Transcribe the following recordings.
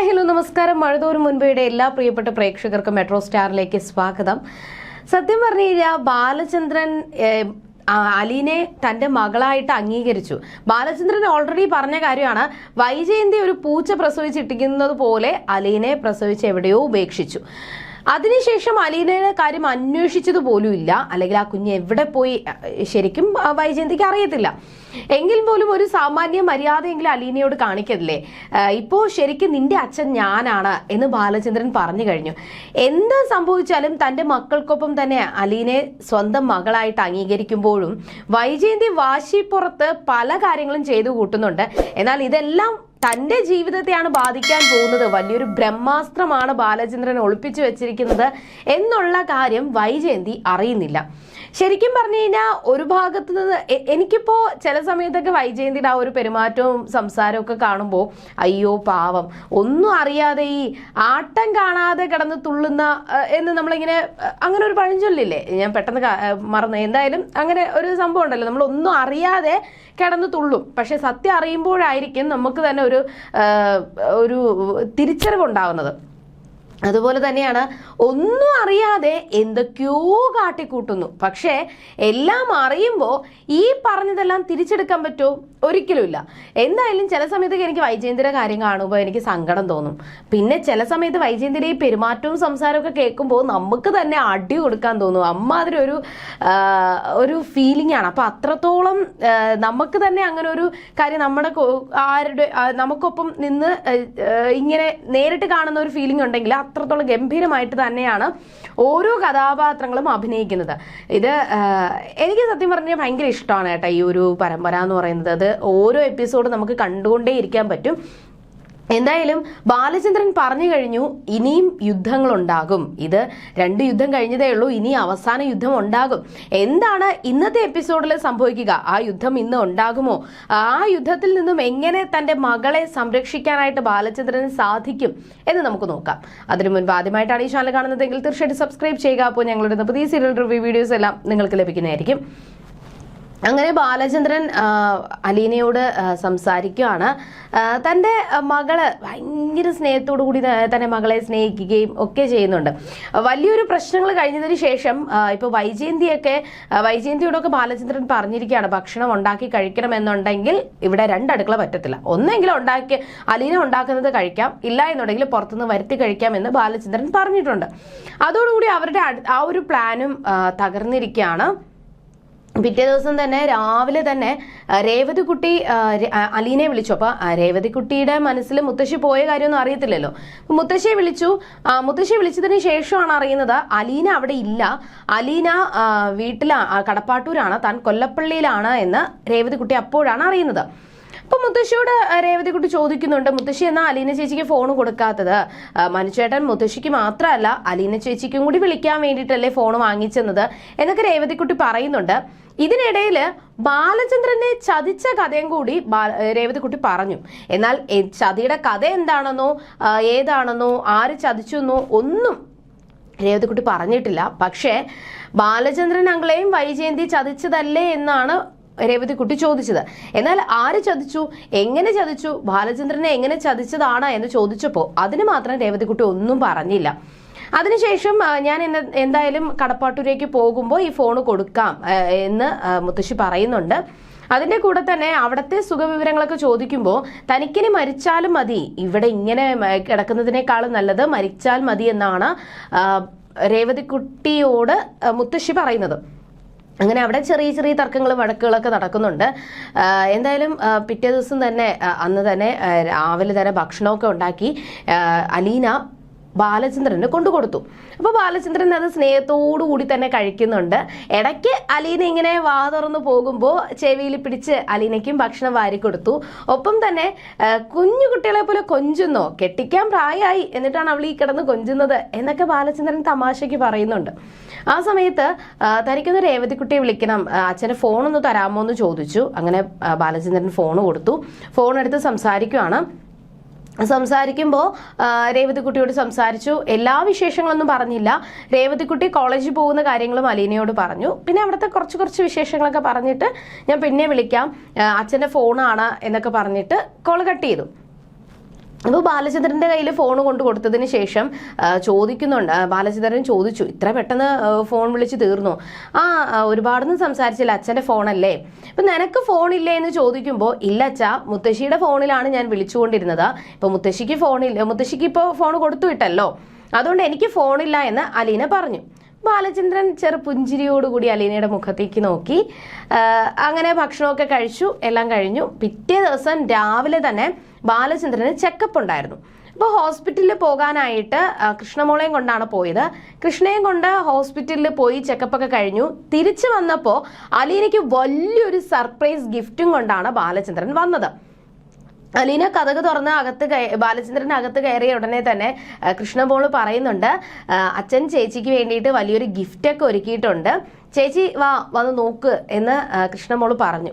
Hi hello നമസ്കാരം. മഴതോറും മുൻപയുടെ എല്ലാ പ്രിയപ്പെട്ട പ്രേക്ഷകർക്കും മെട്രോ സ്റ്റാറിലേക്ക് സ്വാഗതം. സത്യം പറഞ്ഞു കഴിഞ്ഞാൽ ബാലചന്ദ്രൻ അലീനെ തന്റെ മകളായിട്ട് അംഗീകരിച്ചു. ബാലചന്ദ്രൻ ഓൾറെഡി പറഞ്ഞ കാര്യമാണ് വൈജയന്തി ഒരു പൂച്ച പ്രസവിച്ചിട്ടിരിക്കുന്നത് പോലെ അലീനെ പ്രസവിച്ച് എവിടെയോ ഉപേക്ഷിച്ചു. അതിനുശേഷം അലീനയുടെ കാര്യം അന്വേഷിച്ചത് പോലും ഇല്ല. അല്ലെങ്കിൽ ആ കുഞ്ഞ് എവിടെ പോയി ശരിക്കും വൈജയന്തിക്ക് അറിയത്തില്ല. എങ്കിൽ പോലും ഒരു സാമാന്യ മര്യാദയെങ്കിലും അലീനയോട് കാണിക്കത്തില്ലേ ഇപ്പോ ശരിക്കും നിന്റെ അച്ഛൻ ഞാനാണ് എന്ന് ബാലചന്ദ്രൻ പറഞ്ഞു കഴിഞ്ഞു. എന്ത് സംഭവിച്ചാലും തന്റെ മക്കൾക്കൊപ്പം തന്നെ അലീനെ സ്വന്തം മകളായിട്ട് അംഗീകരിക്കുമ്പോഴും വൈജയന്തി വാശിപ്പുറത്ത് പല കാര്യങ്ങളും ചെയ്തു കൂട്ടുന്നുണ്ട്. എന്നാൽ ഇതെല്ലാം തന്റെ ജീവിതത്തെയാണ് ബാധിക്കാൻ പോകുന്നത്. വലിയൊരു ബ്രഹ്മാസ്ത്രമാണ് ബാലചന്ദ്രൻ ഒളിപ്പിച്ചു വെച്ചിരിക്കുന്നത് എന്നുള്ള കാര്യം വൈജയന്തി അറിയുന്നില്ല. ശരിക്കും പറഞ്ഞു കഴിഞ്ഞാൽ ഒരു ഭാഗത്ത് നിന്ന് എനിക്കിപ്പോൾ എനിക്കിപ്പോ ചില സമയത്തൊക്കെ വൈജയന്തിയുടെ ആ ഒരു പെരുമാറ്റവും സംസാരവും ഒക്കെ കാണുമ്പോൾ അയ്യോ പാവം. ഒന്നും അറിയാതെ ഈ ആട്ടം കാണാതെ കിടന്ന് തുള്ളുന്ന എന്ന് നമ്മളിങ്ങനെ അങ്ങനെ ഒരു പഴഞ്ചൊല്ലില്ലേ? ഞാൻ പെട്ടെന്ന് മറന്നു. എന്തായാലും അങ്ങനെ ഒരു സംഭവം ഉണ്ടല്ലോ. നമ്മൾ ഒന്നും അറിയാതെ കിടന്ന് തുള്ളും. പക്ഷെ സത്യം അറിയുമ്പോഴായിരിക്കും നമുക്ക് തന്നെ ഒരു ഒരു തിരിച്ചറിവുണ്ടാവുന്നത്. അതുപോലെ തന്നെയാണ് ഒന്നും അറിയാതെ എന്തൊക്കെയോ കാട്ടിക്കൂട്ടുന്നു. പക്ഷേ എല്ലാം അറിയുമ്പോൾ ഈ പറഞ്ഞതെല്ലാം തിരിച്ചെടുക്കാൻ പറ്റുമോ ഒരിക്കലുമില്ല. എന്തായാലും ചില സമയത്തൊക്കെ എനിക്ക് വൈജയന്തിയുടെ കാര്യം കാണുമ്പോൾ എനിക്ക് സങ്കടം തോന്നും. പിന്നെ ചില സമയത്ത് വൈജയന്തിയുടെ ഈ പെരുമാറ്റവും സംസാരമൊക്കെ കേൾക്കുമ്പോൾ നമുക്ക് തന്നെ അടി കൊടുക്കാൻ തോന്നും. അമ്മാതിരി ഒരു ഒരു ഫീലിംഗ് ആണ്. അപ്പം അത്രത്തോളം നമുക്ക് തന്നെ അങ്ങനെ ഒരു കാര്യം നമ്മുടെ ആരുടെ നമുക്കൊപ്പം നിന്ന് ഇങ്ങനെ നേരിട്ട് കാണുന്ന ഒരു ഫീലിംഗ് ഉണ്ടെങ്കിൽ അത്രത്തോളം ഗംഭീരമായിട്ട് തന്നെയാണ് ഓരോ കഥാപാത്രങ്ങളും അഭിനയിക്കുന്നത്. ഇത് എനിക്ക് സത്യം പറഞ്ഞാൽ ഭയങ്കര ഇഷ്ടമാണ് കേട്ടോ ഈ ഒരു പരമ്പര എന്ന് പറയുന്നത്. അത് ഓരോ എപ്പിസോഡ് നമുക്ക് കണ്ടുകൊണ്ടേ ഇരിക്കാൻ പറ്റും. എന്തായാലും ബാലചന്ദ്രൻ പറഞ്ഞു കഴിഞ്ഞു ഇനിയും യുദ്ധങ്ങളുണ്ടാകും. ഇത് രണ്ട് യുദ്ധം കഴിഞ്ഞതേ ഉള്ളൂ ഇനി അവസാന യുദ്ധം ഉണ്ടാകും. എന്താണ് ഇന്നത്തെ എപ്പിസോഡിൽ സംഭവിക്കുക? ആ യുദ്ധം ഇന്ന് ഉണ്ടാകുമോ? ആ യുദ്ധത്തിൽ നിന്നും എങ്ങനെ തന്റെ മകളെ സംരക്ഷിക്കാനായിട്ട് ബാലചന്ദ്രന് സാധിക്കും എന്ന് നമുക്ക് നോക്കാം. അതിനു മുൻപ് ആദ്യമായിട്ടാണ് ഈ ചാനൽ കാണുന്നതെങ്കിൽ തീർച്ചയായിട്ടും സബ്സ്ക്രൈബ് ചെയ്യുക. അപ്പോൾ ഞങ്ങളുടെ പുതിയ സീരിയൽ റിവ്യൂ വീഡിയോസ് എല്ലാം നിങ്ങൾക്ക് ലഭിക്കുന്നതായിരിക്കും. അങ്ങനെ ബാലചന്ദ്രൻ അലീനയോട് സംസാരിക്കുകയാണ്. തന്റെ മകൾ ഭയങ്കര സ്നേഹത്തോടു കൂടി തന്നെ മകളെ സ്നേഹിക്കുകയും ഒക്കെ ചെയ്യുന്നുണ്ട്. വലിയൊരു പ്രശ്നങ്ങൾ കഴിഞ്ഞതിന് ശേഷം ഇപ്പൊ വൈജയന്തിയൊക്കെ വൈജയന്തിയോടൊക്കെ ബാലചന്ദ്രൻ പറഞ്ഞിരിക്കുകയാണ് ഭക്ഷണം ഉണ്ടാക്കി കഴിക്കണമെന്നുണ്ടെങ്കിൽ ഇവിടെ രണ്ടടുക്കള പറ്റത്തില്ല. ഒന്നെങ്കിലും ഉണ്ടാക്കി അലീന ഉണ്ടാക്കുന്നത് കഴിക്കാം ഇല്ല എന്നുണ്ടെങ്കിൽ പുറത്തുനിന്ന് വരുത്തി കഴിക്കാം എന്ന് ബാലചന്ദ്രൻ പറഞ്ഞിട്ടുണ്ട്. അതോടുകൂടി അവരുടെ ആ ഒരു പ്ലാനും തകർന്നിരിക്കുകയാണ്. പിറ്റേ ദിവസം തന്നെ രാവിലെ തന്നെ രേവതി രേവതിക്കുട്ടി അലീനെ വിളിച്ചു. അപ്പൊ രേവതി രേവതിക്കുട്ടിയുടെ മനസ്സിൽ മുത്തശ്ശി പോയ കാര്യമൊന്നും അറിയത്തില്ലല്ലോ. മുത്തശ്ശിയെ വിളിച്ചു. മുത്തശ്ശി വിളിച്ചതിന് ശേഷമാണ് അറിയുന്നത് അലീന അവിടെ ഇല്ല. അലീന വീട്ടിലാ കടപ്പാട്ടൂരാണ്. താൻ കൊല്ലപ്പള്ളിയിലാണ് എന്ന് രേവതിക്കുട്ടി അപ്പോഴാണ് അറിയുന്നത്. അപ്പൊ മുത്തശ്ശിയോട് രേവതി രേവതിക്കുട്ടി ചോദിക്കുന്നുണ്ട്. മുത്തശ്ശി എന്നാ അലീന ചേച്ചിക്ക് ഫോൺ കൊടുക്കാത്തത്? മനുഷ്യേട്ടൻ മുത്തശ്ശിക്ക് മാത്രമല്ല അലീന ചേച്ചിക്കും കൂടി വിളിക്കാൻ വേണ്ടിയിട്ടല്ലേ ഫോൺ വാങ്ങിച്ചെന്നത് എന്നൊക്കെ രേവതിക്കുട്ടി പറയുന്നുണ്ട്. ഇതിനിടയിൽ ബാലചന്ദ്രനെ ചതിച്ച കഥയും കൂടി രേവതിക്കുട്ടി പറഞ്ഞു. എന്നാൽ ചതിയുടെ കഥ എന്താണെന്നോ ഏതാണെന്നോ ആര് ചതിച്ചു എന്നോ ഒന്നും രേവതിക്കുട്ടി പറഞ്ഞിട്ടില്ല. പക്ഷേ ബാലചന്ദ്രൻ അങ്കളെയും വൈജയന്തി ചതിച്ചതല്ലേ എന്നാണ് രേവതിക്കുട്ടി ചോദിച്ചത്. എന്നാൽ ആര് ചതിച്ചു? എങ്ങനെ ചതിച്ചു? ബാലചന്ദ്രനെ എങ്ങനെ ചതിച്ചതാണ് എന്ന് ചോദിച്ചപ്പോൾ അതിന് മാത്രം രേവതിക്കുട്ടി ഒന്നും പറഞ്ഞില്ല. അതിനുശേഷം ഞാൻ എന്തായാലും കടപ്പാട്ടൂരേക്ക് പോകുമ്പോൾ ഈ ഫോൺ കൊടുക്കാം എന്ന് മുത്തശ്ശി പറയുന്നുണ്ട്. അതിന്റെ കൂടെ തന്നെ അവിടുത്തെ സുഖവിവരങ്ങളൊക്കെ ചോദിക്കുമ്പോൾ തനിക്കിനി മരിച്ചാലും മതി. ഇവിടെ ഇങ്ങനെ കിടക്കുന്നതിനേക്കാളും നല്ലത് മരിച്ചാൽ മതി എന്നാണ് രേവതിക്കുട്ടിയോട് മുത്തശ്ശി പറയുന്നത്. അങ്ങനെ അവിടെ ചെറിയ ചെറിയ തർക്കങ്ങളും വഴക്കുകളൊക്കെ നടക്കുന്നുണ്ട്. എന്തായാലും പിറ്റേ ദിവസം തന്നെ അന്ന് തന്നെ രാവിലെ തന്നെ ഭക്ഷണമൊക്കെ ഉണ്ടാക്കി. അലീന ബാലചന്ദ്രന് കൊണ്ടുകൊടുത്തു. അപ്പോൾ ബാലചന്ദ്രൻ അത് സ്നേഹത്തോടു കൂടി തന്നെ കഴിക്കുന്നുണ്ട്. ഇടയ്ക്ക് അലീന ഇങ്ങനെ വാ തുറന്നു പോകുമ്പോൾ ചെവിയിൽ പിടിച്ച് അലീനയ്ക്കും ഭക്ഷണം വാരി കൊടുത്തു. ഒപ്പം തന്നെ കുഞ്ഞു കുട്ടികളെ പോലെ കൊഞ്ചുന്നോ? കെട്ടിക്കാൻ പ്രായമായി എന്നിട്ടാണ് അവൾ ഈ കിടന്ന് കൊഞ്ചുന്നത് എന്നൊക്കെ ബാലചന്ദ്രൻ തമാശയ്ക്ക് പറയുന്നുണ്ട്. ആ സമയത്ത് തനിക്കൊന്ന് രേവതിക്കുട്ടിയെ വിളിക്കണം. അച്ഛനെ അച്ഛന് ഫോണൊന്ന് തരാമോ എന്ന് ചോദിച്ചു. അങ്ങനെ ബാലചന്ദ്രൻ ഫോൺ കൊടുത്തു. ഫോൺ എടുത്ത് സംസാരിക്കുവാണ്. സംസാരിക്കുമ്പോൾ രേവതിക്കുട്ടിയോട് സംസാരിച്ചു. എല്ലാ വിശേഷങ്ങളൊന്നും പറഞ്ഞില്ല. രേവതിക്കുട്ടി കോളേജിൽ പോകുന്ന കാര്യങ്ങളും അലീനയോട് പറഞ്ഞു. പിന്നെ അവിടുത്തെ കുറച്ച് കുറച്ച് വിശേഷങ്ങളൊക്കെ പറഞ്ഞിട്ട് ഞാൻ പിന്നെ വിളിക്കാം. അച്ഛന്റെ ഫോണാണ് എന്നൊക്കെ പറഞ്ഞിട്ട് കോൾ കട്ട് ചെയ്തു. അപ്പോൾ ബാലചന്ദ്രന്റെ കയ്യിൽ ഫോൺ കൊണ്ട് കൊടുത്തതിന് ശേഷം ചോദിക്കുന്നുണ്ട്. ബാലചന്ദ്രൻ ചോദിച്ചു ഇത്ര പെട്ടെന്ന് ഫോൺ വിളിച്ച് തീർന്നു? ആ ഒരുപാടൊന്നും സംസാരിച്ചില്ല അച്ഛന്റെ ഫോണല്ലേ ഇപ്പം നിനക്ക് ഫോണില്ലേ എന്ന് ചോദിക്കുമ്പോൾ ഇല്ല അച്ഛാ മുത്തശ്ശിയുടെ ഫോണിലാണ് ഞാൻ വിളിച്ചുകൊണ്ടിരുന്നത്. ഇപ്പോൾ മുത്തശ്ശിക്ക് ഫോണില്ല മുത്തശ്ശിക്ക് ഇപ്പോൾ ഫോൺ കൊടുത്തു വിട്ടല്ലോ. അതുകൊണ്ട് എനിക്ക് ഫോണില്ല എന്ന് അലീന പറഞ്ഞു. ബാലചന്ദ്രൻ ചെറു പുഞ്ചിരിയോടുകൂടി അലീനയുടെ മുഖത്തേക്ക് നോക്കി അങ്ങനെ ഭക്ഷണമൊക്കെ കഴിച്ചു എല്ലാം കഴിഞ്ഞു. പിറ്റേ ദിവസം രാവിലെ തന്നെ ബാലചന്ദ്രന് ചെക്കപ്പ് ഉണ്ടായിരുന്നു. അപ്പോൾ ഹോസ്പിറ്റലിൽ പോകാനായിട്ട് കൃഷ്ണമോളയും കൊണ്ടാണ് പോയത്. കൃഷ്ണയും കൊണ്ട് ഹോസ്പിറ്റലിൽ പോയി ചെക്കപ്പ് ഒക്കെ കഴിഞ്ഞു. തിരിച്ചു വന്നപ്പോൾ അലീനയ്ക്ക് വലിയൊരു സർപ്രൈസ് ഗിഫ്റ്റും കൊണ്ടാണ് ബാലചന്ദ്രൻ വന്നത്. അലീന കഥക് തുറന്ന് അകത്ത് ബാലചന്ദ്രൻ അകത്ത് കയറിയ ഉടനെ തന്നെ കൃഷ്ണമോൾ പറയുന്നുണ്ട് അച്ഛൻ ചേച്ചിക്ക് വേണ്ടിയിട്ട് വലിയൊരു ഗിഫ്റ്റൊക്കെ ഒരുക്കിയിട്ടുണ്ട്. ചേച്ചി വാ വന്ന് നോക്ക് എന്ന് കൃഷ്ണമോൾ പറഞ്ഞു.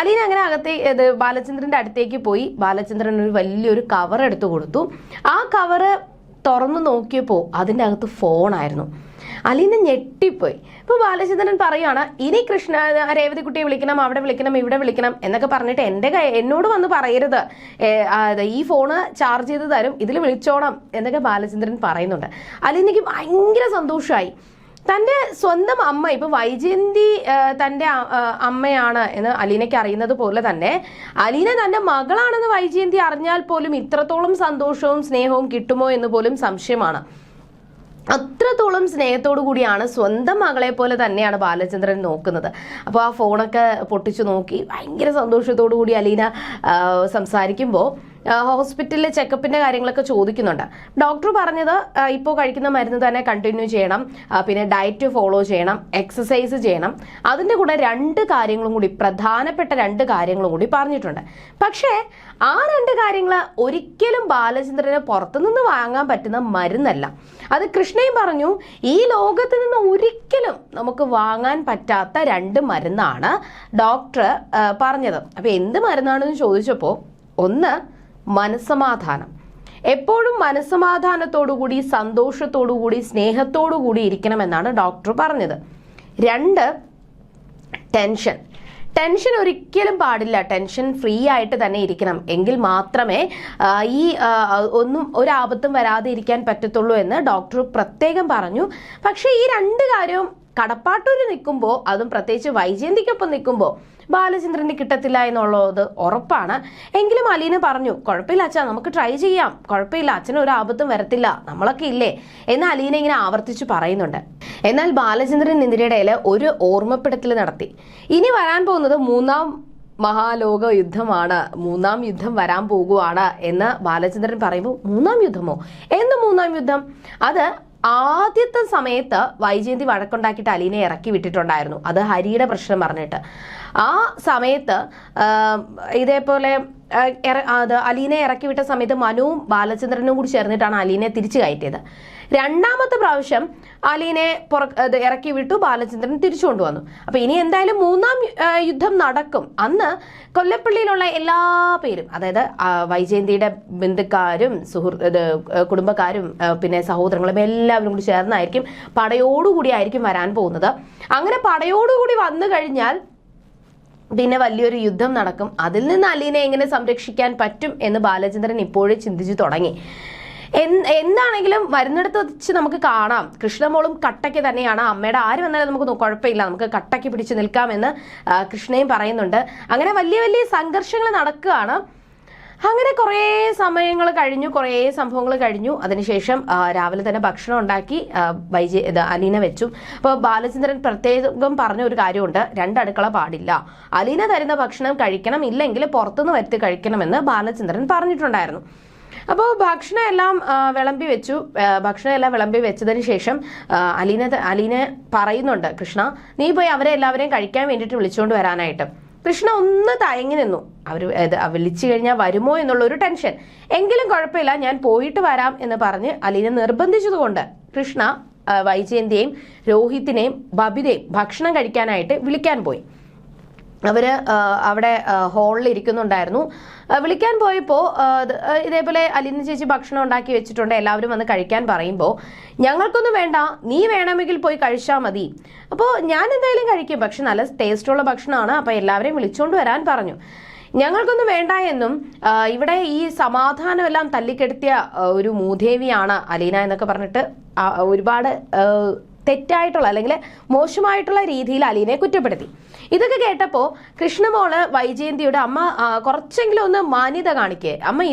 അലീന അങ്ങനെ അകത്തേ ഇത് ബാലചന്ദ്രന്റെ അടുത്തേക്ക് പോയി. ബാലചന്ദ്രൻ ഒരു വലിയൊരു കവർ എടുത്തു കൊടുത്തു. ആ കവറ് തുറന്നു നോക്കിയപ്പോൾ അതിന്റെ അകത്ത് ഫോണായിരുന്നു അലീന ഞെട്ടിപ്പോയി. ഇപ്പൊ ബാലചന്ദ്രൻ പറയുകയാണ് ഇനി കൃഷ്ണ രേവതിക്കുട്ടിയെ വിളിക്കണം അവിടെ വിളിക്കണം ഇവിടെ വിളിക്കണം എന്നൊക്കെ പറഞ്ഞിട്ട് എന്റെ കൈ എന്നോട് വന്ന് പറയരുത്. ഈ ഫോണ് ചാർജ് ചെയ്ത് തരും ഇതിൽ വിളിച്ചോണം എന്നൊക്കെ ബാലചന്ദ്രൻ പറയുന്നുണ്ട്. അലീനയ്ക്ക് ഭയങ്കര സന്തോഷമായി തന്റെ സ്വന്തം അമ്മ ഇപ്പൊ വൈജയന്തി തന്റെ അമ്മയാണ് എന്ന് അലീനയ്ക്ക് അറിയുന്നത് പോലെ തന്നെ അലീന തന്റെ മകളാണെന്ന് വൈജയന്തി അറിഞ്ഞാൽ പോലും ഇത്രത്തോളം സന്തോഷവും സ്നേഹവും കിട്ടുമോ എന്ന് പോലും സംശയമാണ്. അത്രത്തോളം സ്നേഹത്തോടു കൂടിയാണ് സ്വന്തം മകളെ പോലെ തന്നെയാണ് ബാലചന്ദ്രൻ നോക്കുന്നത്. അപ്പോൾ ആ ഫോണൊക്കെ പൊട്ടിച്ചു നോക്കി ഭയങ്കര സന്തോഷത്തോടു കൂടി അലീന സംസാരിക്കുമ്പോൾ ഹോസ്പിറ്റലിലെ ചെക്കപ്പിന്റെ കാര്യങ്ങളൊക്കെ ചോദിക്കുന്നുണ്ട്. ഡോക്ടർ പറഞ്ഞത് ഇപ്പോൾ കഴിക്കുന്ന മരുന്ന് തന്നെ കണ്ടിന്യൂ ചെയ്യണം പിന്നെ ഡയറ്റ് ഫോളോ ചെയ്യണം എക്സസൈസ് ചെയ്യണം. അതിന്റെ കൂടെ രണ്ട് കാര്യങ്ങളും കൂടി പ്രധാനപ്പെട്ട രണ്ട് കാര്യങ്ങളും കൂടി പറഞ്ഞിട്ടുണ്ട്. പക്ഷേ ആ രണ്ട് കാര്യങ്ങൾ ഒരിക്കലും ബാലചന്ദ്രന് പുറത്തുനിന്ന് വാങ്ങാൻ പറ്റുന്ന മരുന്നല്ല. അത് കൃഷ്ണയും പറഞ്ഞു ഈ ലോകത്ത് നിന്ന് ഒരിക്കലും നമുക്ക് വാങ്ങാൻ പറ്റാത്ത രണ്ട് മരുന്നാണ് ഡോക്ടർ പറഞ്ഞത്. അപ്പൊ എന്ത് മരുന്നാണെന്ന് ചോദിച്ചപ്പോൾ ഒന്ന് മനസ്സമാധാനം. എപ്പോഴും മനസ്സമാധാനത്തോടുകൂടി സന്തോഷത്തോടുകൂടി സ്നേഹത്തോടുകൂടി ഇരിക്കണമെന്നാണ് ഡോക്ടർ പറഞ്ഞത്. രണ്ട് ടെൻഷൻ. ടെൻഷൻ ഒരിക്കലും പാടില്ല. ടെൻഷൻ ഫ്രീ ആയിട്ട് തന്നെ ഇരിക്കണം. എങ്കിൽ മാത്രമേ ഈ ഒന്നും ഒരാപത്തും വരാതെ ഇരിക്കാൻ പറ്റത്തുള്ളൂ എന്ന് ഡോക്ടർ പ്രത്യേകം പറഞ്ഞു. പക്ഷേ ഈ രണ്ട് കാര്യവും കടപ്പാട്ടൂര് നിൽക്കുമ്പോൾ അതും പ്രത്യേകിച്ച് വൈജയന്തിക്കൊപ്പം നിൽക്കുമ്പോൾ ബാലചന്ദ്രന് കിട്ടത്തില്ല എന്നുള്ളത് ഉറപ്പാണ്. എങ്കിലും അലീന പറഞ്ഞു കുഴപ്പമില്ല അച്ഛാ നമുക്ക് ട്രൈ ചെയ്യാം. കുഴപ്പമില്ല അച്ഛന് ഒരു ആപത്തും വരത്തില്ല. നമ്മളൊക്കെ ഇല്ലേ? എന്ന് അലീന ഇങ്ങനെ ആവർത്തിച്ച് പറയുന്നുണ്ട്. എന്നാൽ ബാലചന്ദ്രൻ ഇന്ദിരയുടെ ഒരു ഓർമ്മപ്പെടുത്തൽ നടത്തി. ഇനി വരാൻ പോകുന്നത് മൂന്നാം മഹാലോക യുദ്ധമാണ്. മൂന്നാം യുദ്ധം വരാൻ പോകുവാണ് എന്ന് ബാലചന്ദ്രൻ പറയുമ്പോൾ മൂന്നാം യുദ്ധമോ? എന്ന് മൂന്നാം യുദ്ധം? അത് ആദ്യത്തെ സമയത്ത് വൈജയന്തി വഴക്കുണ്ടാക്കിയിട്ട് അലീനെ ഇറക്കി വിട്ടിട്ടുണ്ടായിരുന്നു. അത് ഹരിയുടെ പ്രശ്നം പറഞ്ഞിട്ട്. ആ സമയത്ത് ഇതേപോലെ അത് അലീനെ ഇറക്കി വിട്ട സമയത്ത് മനുവും ബാലചന്ദ്രനും കൂടി ചേർന്നിട്ടാണ് അലീനെ തിരിച്ചു കയറ്റിയത്. രണ്ടാമത്തെ പ്രാവശ്യം അലീനെ പുറ ഇറക്കി വിട്ടു ബാലചന്ദ്രൻ തിരിച്ചു കൊണ്ടുവന്നു. അപ്പൊ ഇനി എന്തായാലും മൂന്നാം യുദ്ധം നടക്കും. അന്ന് കൊല്ലപ്പള്ളിയിലുള്ള എല്ലാ പേരും അതായത് വൈജയന്തിയുടെ ബന്ധുക്കാരും സുഹൃത്ത് കുടുംബക്കാരും പിന്നെ സഹോദരങ്ങളും എല്ലാവരും കൂടി ചേർന്നായിരിക്കും പടയോടുകൂടി ആയിരിക്കും വരാൻ പോകുന്നത്. അങ്ങനെ പടയോടുകൂടി വന്നു കഴിഞ്ഞാൽ പിന്നെ വലിയൊരു യുദ്ധം നടക്കും. അതിൽ നിന്ന് അലീനെ എങ്ങനെ സംരക്ഷിക്കാൻ പറ്റും എന്ന് ബാലചന്ദ്രൻ ഇപ്പോഴേ ചിന്തിച്ചു തുടങ്ങി. എന്ത് എന്താണെങ്കിലും വരുന്നിടത്ത് വെച്ച് നമുക്ക് കാണാം. കൃഷ്ണമോളും കട്ടയ്ക്ക് തന്നെയാണ്. അമ്മയുടെ ആര് വന്നാലും നമുക്ക് കുഴപ്പമില്ല. നമുക്ക് കട്ടയ്ക്ക് പിടിച്ചു നിൽക്കാമെന്ന് കൃഷ്ണയും പറയുന്നുണ്ട്. അങ്ങനെ വലിയ വലിയ സംഘർഷങ്ങൾ നടക്കുകയാണ്. അങ്ങനെ കുറേ സമയങ്ങൾ കഴിഞ്ഞു കുറേ സംഭവങ്ങൾ കഴിഞ്ഞു. അതിനുശേഷം രാവിലെ തന്നെ ഭക്ഷണം ഉണ്ടാക്കി വൈജയ അലീന വെച്ചു. അപ്പോൾ ബാലചന്ദ്രൻ പ്രത്യേകം പറഞ്ഞ ഒരു കാര്യമുണ്ട്. രണ്ട് അടുക്കള പാടില്ല. അലീന തരുന്ന ഭക്ഷണം കഴിക്കണം ഇല്ലെങ്കിൽ പുറത്തുനിന്ന് വരുത്തി കഴിക്കണമെന്ന് ബാലചന്ദ്രൻ പറഞ്ഞിട്ടുണ്ടായിരുന്നു. അപ്പോൾ ഭക്ഷണം എല്ലാം വിളമ്പി വെച്ചു. ഭക്ഷണം എല്ലാം വിളമ്പി വെച്ചതിന് ശേഷം അലീന അലീന പറയുന്നുണ്ട് കൃഷ്ണ നീ പോയി അവരെ എല്ലാവരെയും കഴിക്കാൻ വേണ്ടിയിട്ട് വിളിച്ചുകൊണ്ട് വരാനായിട്ട്. കൃഷ്ണ ഒന്ന് തയങ്ങി നിന്നു. അവർ വിളിച്ചു കഴിഞ്ഞാൽ വരുമോ എന്നുള്ള ഒരു ടെൻഷൻ. എങ്കിലും കുഴപ്പമില്ല ഞാൻ പോയിട്ട് വരാം എന്ന് പറഞ്ഞ് അലീനെ നിർബന്ധിച്ചതുകൊണ്ട് കൃഷ്ണ വൈജയന്തിയെയും രോഹിത്തിനെയും ബബിതയും ഭക്ഷണം കഴിക്കാനായിട്ട് വിളിക്കാൻ പോയി. അവർ അവിടെ ഹാളിൽ ഇരിക്കുന്നുണ്ടായിരുന്നു. വിളിക്കാൻ പോയപ്പോൾ ഇതേപോലെ അലിന്ന് ചേച്ചി ഭക്ഷണം ഉണ്ടാക്കി വെച്ചിട്ടുണ്ട് എല്ലാവരും വന്ന് കഴിക്കാൻ പറയുമ്പോൾ ഞങ്ങൾക്കൊന്നും വേണ്ട നീ വേണമെങ്കിൽ പോയി കഴിച്ചാൽ മതി. അപ്പോൾ ഞാൻ എന്തായാലും കഴിക്കും പക്ഷെ നല്ല ടേസ്റ്റുള്ള ഭക്ഷണമാണ് അപ്പോൾ എല്ലാവരെയും വിളിച്ചുകൊണ്ട് വരാൻ പറഞ്ഞു. ഞങ്ങൾക്കൊന്നും വേണ്ട എന്നും ഇവിടെ ഈ സമാധാനമെല്ലാം തല്ലിക്കെടുത്തിയ ഒരു മൂദേവിയാണ് അലീന എന്നൊക്കെ പറഞ്ഞിട്ട് ഒരുപാട് തെറ്റായിട്ടുള്ള അല്ലെങ്കിൽ മോശമായിട്ടുള്ള രീതിയിൽ അലീനെ കുറ്റപ്പെടുത്തി. ഇതൊക്കെ കേട്ടപ്പോൾ കൃഷ്ണമോൾ വൈജയന്തിയുടെ അമ്മ കുറച്ചെങ്കിലും ഒന്ന് മാന്യത കാണിക്കേ. അമ്മ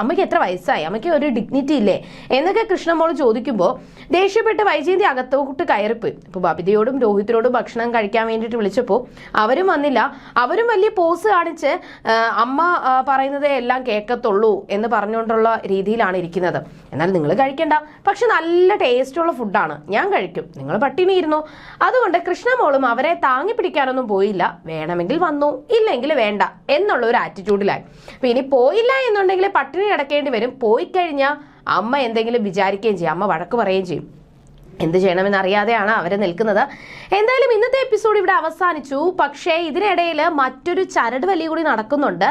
അമ്മയ്ക്ക് എത്ര വയസ്സായി? അമ്മയ്ക്ക് ഒരു ഡിഗ്നിറ്റി ഇല്ലേ? എന്നൊക്കെ കൃഷ്ണമോൾ ചോദിക്കുമ്പോൾ ദേഷ്യപ്പെട്ട് വൈജയന്തി അകത്തോട്ട് കയറിപ്പോയി. ഇപ്പോൾ ബബിതയോടും രോഹിത്തിനോടും ഭക്ഷണം കഴിക്കാൻ വേണ്ടിയിട്ട് വിളിച്ചപ്പോൾ അവരും വന്നില്ല. അവരും വലിയ പോസ് കാണിച്ച് അമ്മ പറയുന്നതേ എല്ലാം കേൾക്കത്തുള്ളൂ എന്ന് പറഞ്ഞുകൊണ്ടുള്ള രീതിയിലാണ് ഇരിക്കുന്നത്. എന്നാൽ നിങ്ങൾ കഴിക്കണ്ട. പക്ഷെ നല്ല ടേസ്റ്റുള്ള ഫുഡാണ് ഞാൻ കഴിക്കും. നിങ്ങൾ പട്ടിണി ഇരുന്നു അതുകൊണ്ട് കൃഷ്ണമോളും അവരെ താങ്ങി പിടിക്കാനൊന്നും പോയില്ല. വേണമെങ്കിൽ വന്നു ഇല്ലെങ്കിൽ വേണ്ട എന്നുള്ള ഒരു ആറ്റിറ്റ്യൂഡിലായി അപ്പൊ ഇനി പോയില്ല എന്നുണ്ടെങ്കിൽ പട്ടിണി അടക്കേണ്ടി വരും. പോയി കഴിഞ്ഞാൽ അമ്മ എന്തെങ്കിലും വിചാരിക്കുകയും ചെയ്യും. അമ്മ വഴക്ക് പറയുകയും ചെയ്യും. എന്ത് ചെയ്യണമെന്ന് അറിയാതെയാണ് അവർ നിൽക്കുന്നത്. എന്തായാലും ഇന്നത്തെ എപ്പിസോഡ് ഇവിടെ അവസാനിച്ചു. പക്ഷേ ഇതിനിടയിൽ മറ്റൊരു ചരട് വലിയ കൂടി നടക്കുന്നുണ്ട്.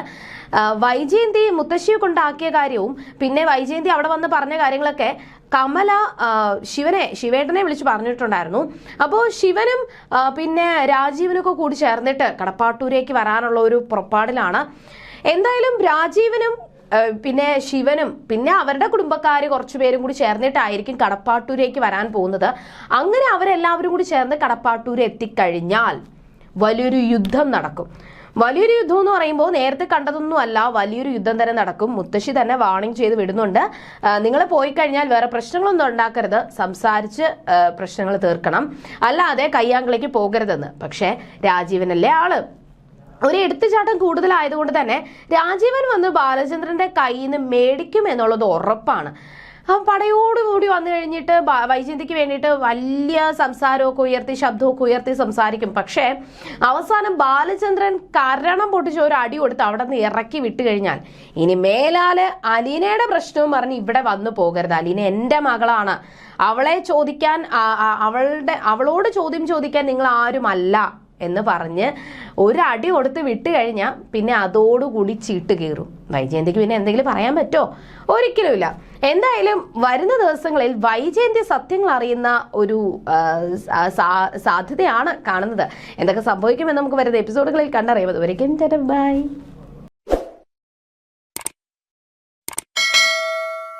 വൈജയന്തി മുത്തശ്ശിയെ കൊണ്ടാക്കിയ കാര്യവും പിന്നെ വൈജയന്തി അവിടെ വന്ന് പറഞ്ഞ കാര്യങ്ങളൊക്കെ കമല ശിവനെ ശിവേട്ടനെ വിളിച്ച് പറഞ്ഞിട്ടുണ്ടായിരുന്നു. അപ്പോൾ ശിവനും പിന്നെ രാജീവനൊക്കെ കൂടി ചേർന്നിട്ട് കടപ്പാട്ടൂരേക്ക് വരാനുള്ള ഒരു പുറപ്പാടിലാണ്. എന്തായാലും രാജീവനും പിന്നെ ശിവനും പിന്നെ അവരുടെ കുടുംബക്കാർ കുറച്ചു പേരും കൂടി ചേർന്നിട്ടായിരിക്കും കടപ്പാട്ടൂരേക്ക് വരാൻ പോകുന്നത്. അങ്ങനെ അവരെല്ലാവരും കൂടി ചേർന്ന് കടപ്പാട്ടൂര് എത്തിക്കഴിഞ്ഞാൽ വലിയൊരു യുദ്ധം നടക്കും. വലിയൊരു യുദ്ധം എന്ന് പറയുമ്പോൾ നേരത്തെ കണ്ടതൊന്നുമല്ല വലിയൊരു യുദ്ധം തന്നെ നടക്കും. മുത്തശ്ശി തന്നെ വാണിംഗ് ചെയ്ത് വിടുന്നുണ്ട്. നിങ്ങൾ പോയി കഴിഞ്ഞാൽ വേറെ പ്രശ്നങ്ങളൊന്നും ഉണ്ടാക്കരുത്. സംസാരിച്ച് പ്രശ്നങ്ങൾ തീർക്കണം. അല്ലാതെ കയ്യാങ്കളിക്ക് പോകരുതെന്ന്. പക്ഷേ രാജീവനല്ലേ ആൾ? ഒരു എടുത്തുചാട്ടം കൂടുതലായതുകൊണ്ട് തന്നെ രാജീവൻ വന്ന് ബാലചന്ദ്രന്റെ കയ്യിൽ നിന്ന് മേടിക്കും എന്നുള്ളത് ഉറപ്പാണ്. ആ പടയോടുകൂടി വന്നു കഴിഞ്ഞിട്ട് വൈജയന്തിക്ക് വേണ്ടിയിട്ട് വലിയ സംസാരമൊക്കെ ഉയർത്തി ശബ്ദമൊക്കെ ഉയർത്തി സംസാരിക്കും. പക്ഷേ അവസാനം ബാലചന്ദ്രൻ കരണം പൊട്ടിച്ച് ഒരു അടി കൊടുത്ത് അവിടെ നിന്ന് ഇറക്കി വിട്ട് കഴിഞ്ഞാൽ ഇനി മേലാൽ അലീനയുടെ പ്രശ്നവും പറഞ്ഞ് ഇവിടെ വന്നു പോകരുത്. അലീന എന്റെ മകളാണ്. അവളെ ചോദിക്കാൻ അവളുടെ അവളോട് ചോദ്യം ചോദിക്കാൻ നിങ്ങൾ ആരുമല്ല എന്ന് പറഞ്ഞ് ഒരു അടി കൊടുത്ത് വിട്ട് കഴിഞ്ഞാൽ പിന്നെ അതോടുകൂടി ചീട്ട് കയറും. വൈജയന്തിക്ക് പിന്നെ എന്തെങ്കിലും പറയാൻ പറ്റോ? ഒരിക്കലുമില്ല. എന്തായാലും വരുന്ന ദിവസങ്ങളിൽ വൈജയന്തി സത്യങ്ങൾ അറിയുന്ന ഒരു സാധ്യതയാണ് കാണുന്നത്. എന്തൊക്കെ സംഭവിക്കുമെന്ന് നമുക്ക് വരുന്ന എപ്പിസോഡുകളിൽ കണ്ടറിയാം. അതുവരെയും ബൈ.